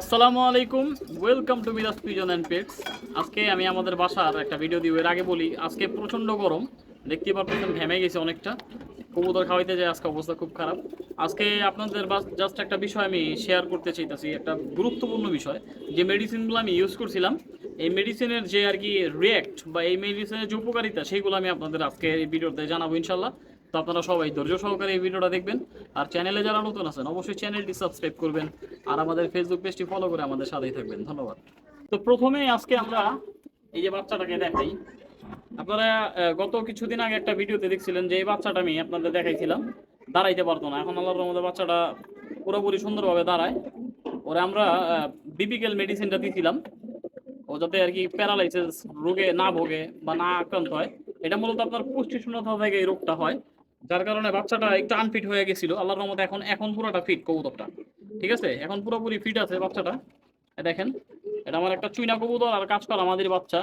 আসসালামু আলাইকুম welcome to Miraj pigeon and pets আজকে আমি আমাদের বাসার একটা ভিডিও দিব, এর আগে বলি, আজকে প্রচণ্ড গরম দেখতে পারতেছেন ঘেমে গেছে অনেকটা। কবুতর খাওয়াইতে যায় আজকে অবস্থা খুব খারাপ। আজকে আপনাদের জাস্ট একটা বিষয় আমি শেয়ার করতে চাইতেছি, একটা গুরুত্বপূর্ণ বিষয়, যে মেডিসিনগুলো আমি ইউজ করছিলাম, এই মেডিসিনের যে আর কি রিয়াক্ট বা এই মেডিসিনের যে উপকারিতা, সেইগুলো আমি আপনাদের আজকে এই ভিডিওতে জানাব ইনশাল্লাহ তো আপনারা সবাই ধৈর্য সহকারে এই ভিডিওটা দেখবেন। আর চ্যানেলে যারা নতুন আছেন, অবশ্যই চ্যানেলটি সাবস্ক্রাইব করবেন। আর আমাদের ফেসবুক পেজটি ফলো করে আমাদের সাথেই থাকবেন। ধন্যবাদ। তো প্রথমে আজকে আমরা এই যে বাচ্চাটাকে দেখাই। আপনারা গত কিছুদিন আগে একটা ভিডিওতে দেখছিলেন যে এই বাচ্চাটা আমি আপনাদের দেখাইছিলাম। দাঁড়াইতে পারতো না। এখন আল্লাহর রহমতে বাচ্চাটা পুরোপুরি সুন্দরভাবে দাঁড়ায়। ওরে আমরা বিপিকেল মেডিসিনটা দিয়েছিলাম ও যাতে আর কি প্যারালাইসিস রোগে না ভোগে বা না আক্রান্ত হয়। এটা মূলত আপনার পুষ্টি শূন্যতা থেকে এই রোগটা হয়। যার কারণে বাচ্চাটা একটু আনফিট হয়ে গেছিল। আল্লাহর রহমতে এখন এখন পুরোটা ফিট কবুতরটা। ঠিক আছে? এখন পুরোপুরি ফিট আছে বাচ্চাটা। দেখেন, এটা আমার একটা চুইনা কবুতর আর কাজ করা আমাদের বাচ্চা।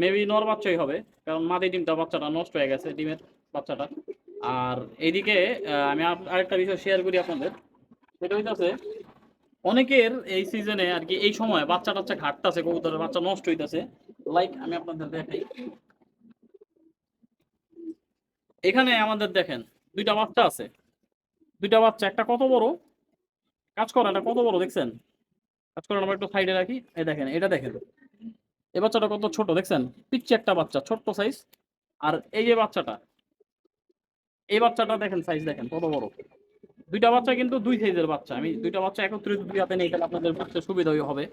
মেবি নর বাচ্চাই হবে, কারণ মাদি ডিমটা বাচ্চাটা নষ্ট হয়ে গেছে, ডিমের বাচ্চাটা। আর এইদিকে আমি আরেকটা বিষয় শেয়ার করি আপনাদের। সেটা হইতাছে, অনেকের এই সিজনে আর কি, এই সময় বাচ্চা টাচ্চা ঘাটতাছে, কবুতরের বাচ্চা নষ্ট হইতেছে। লাইক আমি আপনাদের দেখাই। এখানে আমাদের দেখেন, দুইটা বাচ্চা আছে। দুইটা বাচ্চা, একটা কত বড়? কাজ করা এটা কত বড় দেখছেন? কাজ করা আমরা একটু সাইডে রাখি। এই দেখেন, এটা দেখেন। এই বাচ্চাটা কত ছোট দেখছেন? পিচ্ছি একটা বাচ্চা, ছোট্ট সাইজ আর এই যে বাচ্চাটা, এই বাচ্চাটা দেখেন সাইজ দেখেন, কত বড়? দুইটা বাচ্চা কিন্তু দুই সাইজের বাচ্চা। আমি দুইটা বাচ্চা একত্রিত দুই হাতে নেই, তাহলে আপনাদের বুঝতে সুবিধাই হবে।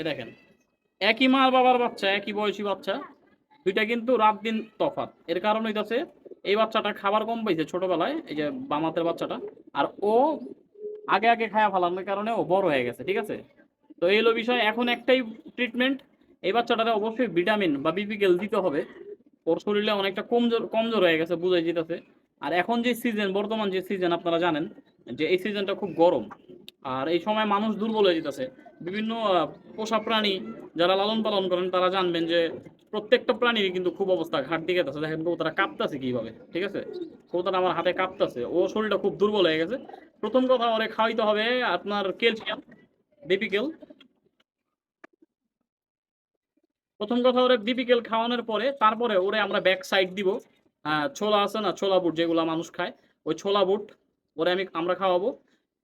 এ দেখেন, একই মার বাবার বাচ্চা, একই বয়সী বাচ্চা। দুইটা কিন্তু রাত দিন তফাৎ। এর কারণ হইতাছে এই বাচ্চাটা খাবার কম পাইছে ছোটবেলায়, এই যে বামাতের বাচ্চাটা, আর ও আগে আগে খায়া ফেলানোর কারণে ও বড় হয়ে গেছে, ঠিক আছে? তো এই হলো বিষয়, এখন একটাই ট্রিটমেন্ট এই বাচ্চাটারে অবশ্যই ভিটামিন বা বিপিকেল দিতে হবে। ওর শরীরে অনেকটা কমজোর কমজোর হয়ে গেছে, বুঝাই যেতেছে আর এখন যে সিজন বর্তমান যে সিজন আপনারা জানেন, যে এই সিজনটা খুব গরম। আর এই সময় মানুষ দুর্বল হয়ে যেতেছে। বিভিন্ন পোষা প্রাণী যারা লালন পালন করেন, তারা জানবেন যে প্রত্যেকটা প্রাণীর কিন্তু খুব অবস্থা ঘাট দিকে গেছে। দেখেন কবুতরা কাঁপতাছে কীভাবে ঠিক আছে? কবুতরা আমার হাতে কাঁপতাছে। ও শরীরটা খুব দুর্বল হয়ে গেছে। প্রথম কথা ওরে খাওয়াইতে হবে আপনার ক্যালসিয়াম বিপিকেল প্রথম কথা ওরে বিপিকেল খাওয়ানোর পরে তারপরে ওরে আমরা ব্যাক সাইড দিব। আহ, ছোলা আছে না ছোলা বুট যেগুলো মানুষ খায় ওই ছোলা বুট ওরে আমি আমরা খাওয়াবো।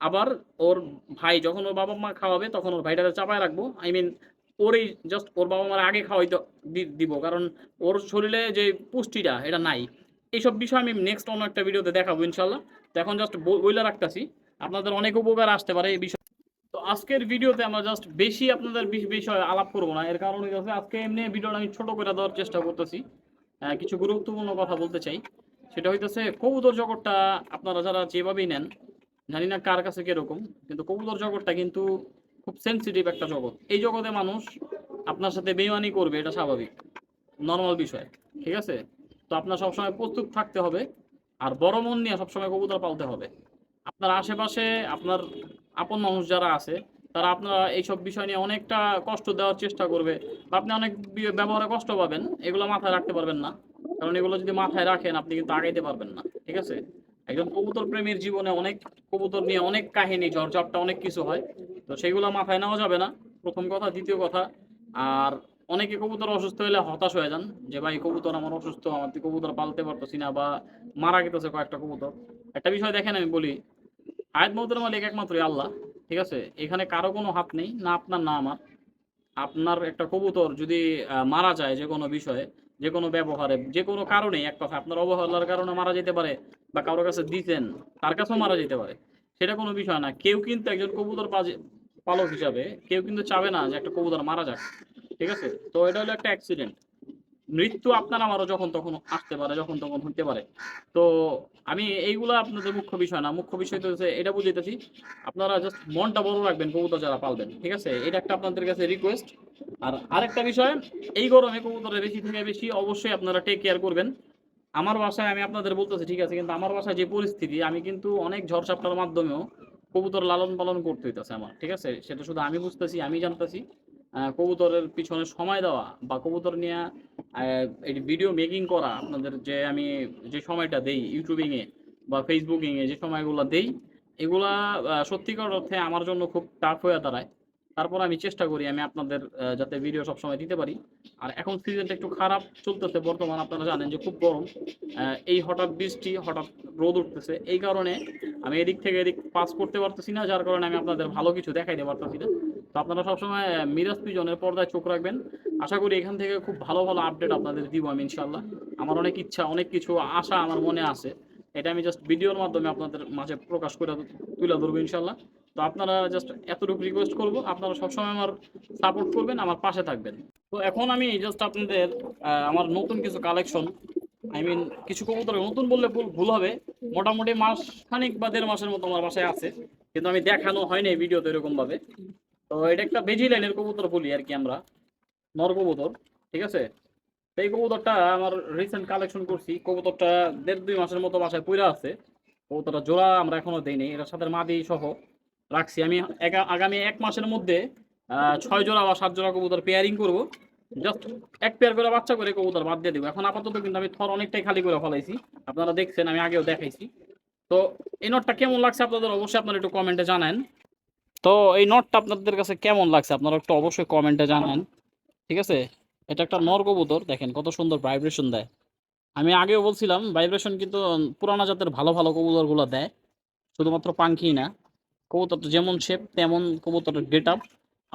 আবার ওর ভাই যখন ওর বাবা মা খাওয়াবে তখন ওর ভাইটাকে চাপায় রাখব। আই মিন ওরই জাস্ট ওর বাবা মার আগে খাওয়াইতে দিব। কারণ ওর শরীরে যে পুষ্টিটা, এটা নাই। এইসব বিষয় আমি নেক্সট অন্য একটা ভিডিওতে দেখাবো ইনশাল্লাহ। তো এখন জাস্ট বইলা রাখতেছি। আপনাদের অনেক উপকার আসতে পারে এই বিষয়। তো আজকের ভিডিওতে আমরা জাস্ট বেশি আপনাদের বিষ- বিষয়ে আলাপ করব না। এর কারণ হচ্ছে আজকে এমনি ভিডিওটা আমি ছোট করে দেওয়ার চেষ্টা করতেছি। কিছু গুরুত্বপূর্ণ কথা বলতে চাই। সেটা হইতেছে, কবুতর জগৎটা আপনারা যারা যেভাবেই নেন, জানি না কার কাছে কীরকম, কিন্তু কবুতর জগৎটা কিন্তু খুব সেন্সিটিভ একটা জগৎ। এই জগতে মানুষ আপনার সাথে বেইমানি করবে, এটা স্বাভাবিক। নর্মাল বিষয়, ঠিক আছে? তো আপনার সবসময় প্রস্তুত থাকতে হবে, আর বড় মন নিয়ে সবসময় কবুতর পালতে হবে। আপনার আশেপাশে, আপনার আপন মানুষ যারা আছে, তারা আপনারা এইসব বিষয় নিয়ে অনেকটা কষ্ট দেওয়ার চেষ্টা করবে, বা আপনি অনেক ব্যবহারে কষ্ট পাবেন, এগুলো মাথায় রাখতে পারবেন না। কারণ এগুলো যদি মাথায় রাখেন, আপনি কিন্তু আগাইতে পারবেন না, ঠিক আছে? একজন কবুতর প্রেমীর জীবনে অনেক কবুতর নিয়ে অনেক কাহিনী, ঝড়ঝাপটা অনেক কিছু হয়। তো সেগুলো মাথায় নেওয়া যাবে না। প্রথম কথা। দ্বিতীয় কথা, আর অনেকে কবুতর অসুস্থ হলে হতাশ হয়ে যান যে, ভাই, কবুতর আমার অসুস্থ, আমার কবুতর পালতে পারতেছি না বা মারা গেতেছে কয়েকটা কবুতর। একটা বিষয় দেখেন, আমি বলি আয়াত মৌতের মালিক একমাত্রই আল্লাহ, ঠিক আছে? এখানে কারও কোনো হাত নেই, না আপনার, না আমার। আপনার একটা কবুতর যদি মারা যায় যে কোনো বিষয়ে, যে কোনো ব্যবহারে, যে কোনো কারণে এক কথা আপনার অবহেলার কারণে মারা যেতে পারে বা কারোর কাছে দিতেন, তার কাছেও মারা যেতে পারে। সেটা কোনো বিষয় না। কেউ কিন্তু একজন কবুতর পালক হিসাবে, কেউ কিন্তু চাবে না যে একটা কবুতর মারা যাক, ঠিক আছে? তো এটা হলো একটা অ্যাক্সিডেন্ট মৃত্যু আপনার আমারও যখন তখন আসতে পারে, যখন তখন হইতে পারে। তো আমি এইগুলা আপনাদের মুখ্য বিষয় না, মুখ্য বিষয় তো হচ্ছে এটা বুঝাইতেছি, আপনারা জাস্ট মনটা বড় রাখবেন কবুতর যারা পালবেন, ঠিক আছে? এটা একটা আপনাদের কাছে রিকোয়েস্ট আর আরেকটা বিষয়, এই গরমে কবুতরের বেশি থেকে বেশি অবশ্যই আপনারা টেক কেয়ার করবেন। আমার বাসায় আমি আপনাদের বলতেছি, ঠিক আছে? কিন্তু আমার বাসায় যে পরিস্থিতি, আমি কিন্তু অনেক ঝড়ঝাপটার মাধ্যমেও কবুতর লালন পালন করতে হইতেছে আমার, ঠিক আছে? সেটা শুধু আমি বুঝতেছি, আমি জানতেছি। কবুতরের পিছনে সময় দেওয়া বা কবুতর নিয়ে এই ভিডিও মেকিং করা, আপনাদের যে আমি যে সময়টা দেই ইউটিউবিংয়ে বা ফেসবুকিংয়ে যে সময়গুলো দেই, এগুলা সত্যিকার অর্থে আমার জন্য খুব টাফ হয়ে দাঁড়ায়। তারপর আমি চেষ্টা করি আমি আপনাদের যাতে ভিডিও সবসময় দিতে পারি। আর এখন সিজনটা একটু খারাপ চলতেছে, বর্তমান আপনারা জানেন যে খুব গরম। এই হঠাৎ বৃষ্টি, হঠাৎ রোদ উঠতেছে। এই কারণে আমি এদিক থেকে এদিক পাস করতে পারতেছি না, যার কারণে আমি আপনাদের ভালো কিছু দেখাইতে পারতেছি না। তো আপনারা সবসময় মিরাজ পিজনের পর্দায় চোখ রাখবেন। আশা করি এখান থেকে খুব ভালো ভালো আপডেট আপনাদের দিব আমি ইনশাল্লাহ আমার অনেক ইচ্ছা, অনেক কিছু আশা আমার মনে আছে। এটা আমি জাস্ট ভিডিওর মাধ্যমে আপনাদের মাঝে প্রকাশ করে তুলে ধরবো ইনশাল্লাহ তো আপনারা জাস্ট এতটুকু রিকোয়েস্ট করব, আপনারা সবসময় আমার সাপোর্ট করবেন, আমার পাশে থাকবেন। তো এখন আমি জাস্ট আপনাদের আমার নতুন কিছু কালেকশন আই মিন কিছু কবুতর নতুন বললে ভুল হবে। মোটামুটি মাস খানিক বা দেড় মাসের মতো আমার বাসায় আছে, কিন্তু আমি দেখানো হয়নি ভিডিওতে এরকম ভাবে তো এটা একটা বেজি লাইনের কবুতর বলি আর কি আমরা, নর কবুতর, ঠিক আছে? এই কবুতরটা আমার রিসেন্ট কালেকশন করছি, কবুতরটা দেড় দুই মাসের মতো বাসায় পইরা আছে। কবুতরটা জোড়া আমরা এখনও দেইনি এটার সাথে মাদি সহ রাখছি। আমি আগামী এক মাসের মধ্যে ছয় জোড়া বা সাত জোড়া কবুতর পেয়ারিং করব। জাস্ট এক পেয়ার করে বাচ্চা করে কবুতর বাদ দিয়ে দেবো। এখন আপাতত কিন্তু আমি থর অনেকটাই খালি করে ফেলাইছি। আপনারা দেখছেন, আমি আগেও দেখাইছি। তো এই নটটা কেমন লাগছে আপনাদের অবশ্যই আপনারা একটু কমেন্টে জানান। তো এই নটটা আপনাদের কাছে কেমন লাগছে আপনারা একটু অবশ্যই কমেন্টে জানান। ঠিক আছে? এটা একটা নর কবুতর, দেখেন কত সুন্দর ভাইব্রেশন দেয়। আমি আগেও বলছিলাম ভাইব্রেশন কিন্তু পুরানা জাতের ভালো ভালো কবুতরগুলো দেয়। শুধুমাত্র পাঙ্খি না। কবুতরটা যেমন শেপ তেমন কবুতরের গেট আপ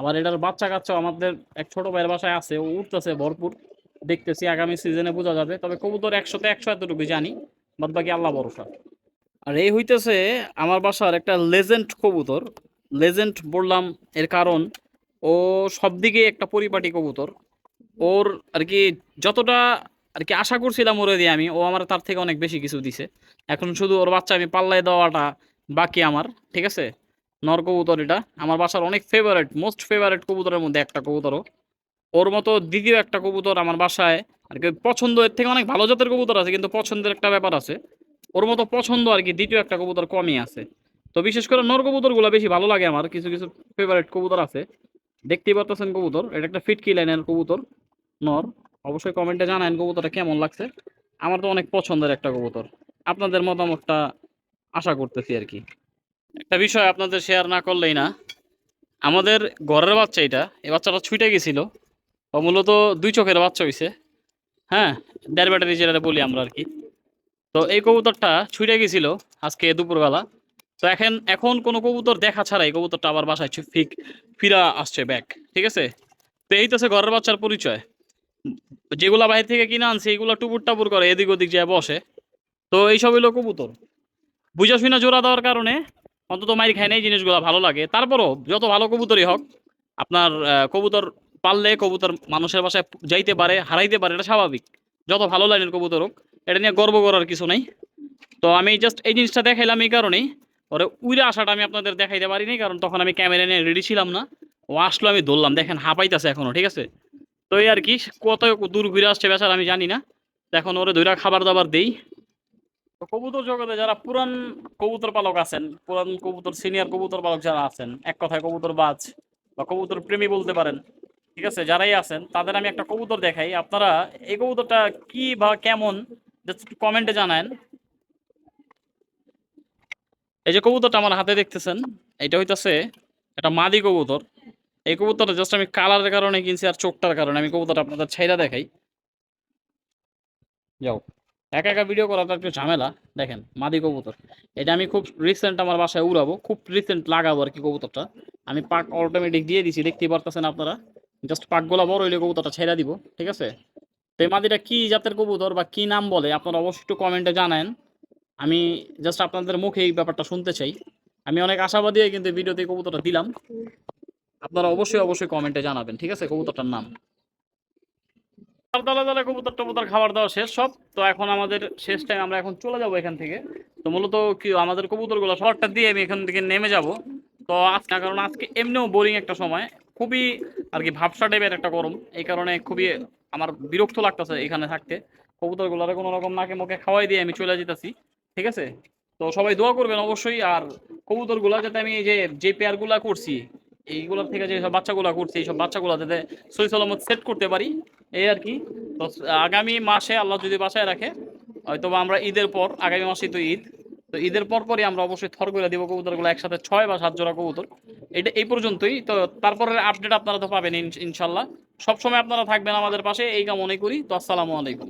আবার এটার বাচ্চা কাচ্চা আমাদের এক ছোট ভাইয়ের বাসায় আছে, ও উঠতেছে ভরপুর। দেখতেছি আগামী সিজনে বোঝা যাবে, তবে কবুতর একশোতে একশো এতটুকু জানি বাদ বাকি আল্লাহ ভরসা। আর এই হইতেছে আমার বাসার একটা লেজেন্ড কবুতর। লেজেন্ড বললাম এর কারণ, ও সব দিকে একটা পরিপাটি কবুতর। ওর আর কি যতটা আর কি আশা করছিলাম ওরে দিয়ে আমি, ও আমার তার থেকে অনেক বেশি কিছু দিছে। এখন শুধু ওর বাচ্চা আমি পাল্লায় দেওয়াটা বাকি আমার, ঠিক আছে? নর কবুতর এটা। আমার বাসার অনেক ফেভারেট মোস্ট ফেভারেট কবুতরের মধ্যে একটা কবুতরও। ওর মতো দ্বিতীয় একটা কবুতর আমার বাসায়। আর কি পছন্দ, এর থেকে অনেক ভালো জাতের কবুতর আছে, কিন্তু পছন্দের একটা ব্যাপার আছে। ওর মতো পছন্দ আর কি দ্বিতীয় একটা কবুতর কমই আছে। তো বিশেষ করে নর কবুতরগুলো বেশি ভালো লাগে আমার, কিছু কিছু ফেভারিট কবুতর আছে। দেখতেই পারতেছেন কবুতর, এটা একটা ফিটকি লাইনের কবুতর, নর। অবশ্যই কমেন্টে জানান কবুতরটা কেমন লাগছে। আমার তো অনেক পছন্দের একটা কবুতর। আপনাদের মতামতটা আশা করতেছি আর কি। একটা বিষয় আপনাদের শেয়ার না করলেই না। আমাদের ঘরের বাচ্চা এটা এই বাচ্চাটা ছুটে গেছিল। ও মূলত দুই চোখের বাচ্চা হইছে। হ্যাঁ দেড় ব্যাটারি যেটা বলি আমরা আর কি তো এই কবুতরটা ছুটে গেছিল আজকে দুপুরবেলা। তো এখন এখন কোনো কবুতর দেখা ছাড়াই কবুতরটা আবার বাসায় ফিক ফিরা আসছে ব্যাক ঠিক আছে? তো এই তো সে ঘরের বাচ্চার পরিচয়। যেগুলা বাইরে থেকে কিনে আনছে, এগুলো টুপুর টাপুর করে এদিক ওদিক যায় বসে। তো এইসব হইল কবুতর। বুঝা শুনা জোড়া দেওয়ার কারণে অন্তত মাইর খায় এই জিনিসগুলো ভালো লাগে। তারপরও যত ভালো কবুতরই হোক, আপনার কবুতর পাললে কবুতর মানুষের বাসায় যাইতে পারে, হারাইতে পারে, এটা স্বাভাবিক। যত ভালো লাইনের কবুতর হোক, এটা নিয়ে গর্ব করার কিছু নাই। তো আমি জাস্ট এই জিনিসটা দেখাইলাম এই কারণেই। ওরে উইরে আসাটা আমি আপনাদের দেখাইতে পারিনি, কারণ তখন আমি ক্যামেরা নিয়ে রেডি ছিলাম না। ও আসলো, আমি ধরলাম, দেখেন হাঁপাইতেছে এখনও, ঠিক আছে? তো এই আর কি, কত দূর ঘুরে আসছে বেচার আমি জানি না। এখন ওরে ধৈরা খাবার দাবার দেই। তো কবুতর জগতে যারা পুরান কবুতর পালক আছেন, পুরান কবুতর সিনিয়র কবুতর পালক যারা আছেন, এক কথায় কবুতর বাজ বা কবুতর প্রেমী বলতে পারেন, ঠিক আছে? যারাই আছেন, তাদের আমি একটা কবুতর দেখাই। আপনারা এই কবুতরটা কি বা কেমন কমেন্টে জানান। এই যে কবুতরটা আমার হাতে দেখতেছেন, এটা হইতাছে একটা মাদি কবুতর। এই কবুতরটা জাস্ট আমি কালারের কারণে কিনছি আর চোখটার কারণে, আমি কবুতরটা আপনাদের ছাইরা দেখাই। যাও। একা একা ভিডিও করাটা একটু ঝামেলা। দেখেন, মাদি কবুতর। এটা আমি খুব রিসেন্ট আমার বাসায় উড়াবো, খুব রিসেন্ট লাগাবো আর কি কবুতরটা। আমি পাক অটোমেটিক দিয়ে দিছি দেখতে পারতেছেন আপনারা। জাস্ট পাকগুলা বড় হইলে কবুতরটা ছেড়ে দিব, ঠিক আছে? তো এই মাদিটা কি জাতের কবুতর বা কি নাম বলে আপনারা অবশ্যই একটু কমেন্টে জানান আমি জাস্ট আপনাদের মুখে এই ব্যাপারটা শুনতে চাই। আমি অনেক আশাবাদী কিন্তু ভিডিওতে কবুতরটা দিলাম। আপনারা অবশ্যই অবশ্যই কমেন্টে জানাবেন, ঠিক আছে, কবুতরটার নাম? দলে দলে কবুতর টবুতর খাবার দেওয়া শেষ সব। তো এখন আমাদের শেষ টাইম আমরা এখন চলে যাব এখান থেকে। তো মূলত কি, আমাদের কবুতরগুলো শর্টটা দিয়ে আমি এখান থেকে নেমে যাব। তো আজকে, কারণ আজকে এমনিও বোরিং একটা সময়। খুবই আর কি ভাবসা টাইপের একটা গরম। এই কারণে খুবই আমার বিরক্ত লাগতেছে এখানে থাকতে। কবুতরগুলোরে কোনো রকম নাকে মুখে খাওয়াই দিয়ে আমি চলে যেতেছি ঠিক আছে? তো সবাই দোয়া করবেন অবশ্যই। আর কবুতরগুলো যাতে আমি এই যে যে পেয়ারগুলা করছি এইগুলোর থেকে যে সব বাচ্চাগুলা করছি, এই সব বাচ্চাগুলো যাতে সই সালামত সেট করতে পারি, এই আর কি। তো আগামী মাসে আল্লাহ যদি বাসায় রাখে হয়তো আমরা ঈদের পর, আগামী মাসেই তো ঈদ, তো ঈদের পর পরই আমরা অবশ্যই থর করে দিব, কবুতরগুলো একসাথে ছয় বা সাত জোড়া কবুতর। এটা এই পর্যন্তই। তো তারপরের আপডেট আপনারা তো পাবেন ইনশাল্লাহ। সবসময় আপনারা থাকবেন আমাদের পাশে, এই কামনাই করি। তো আসসালামু আলাইকুম।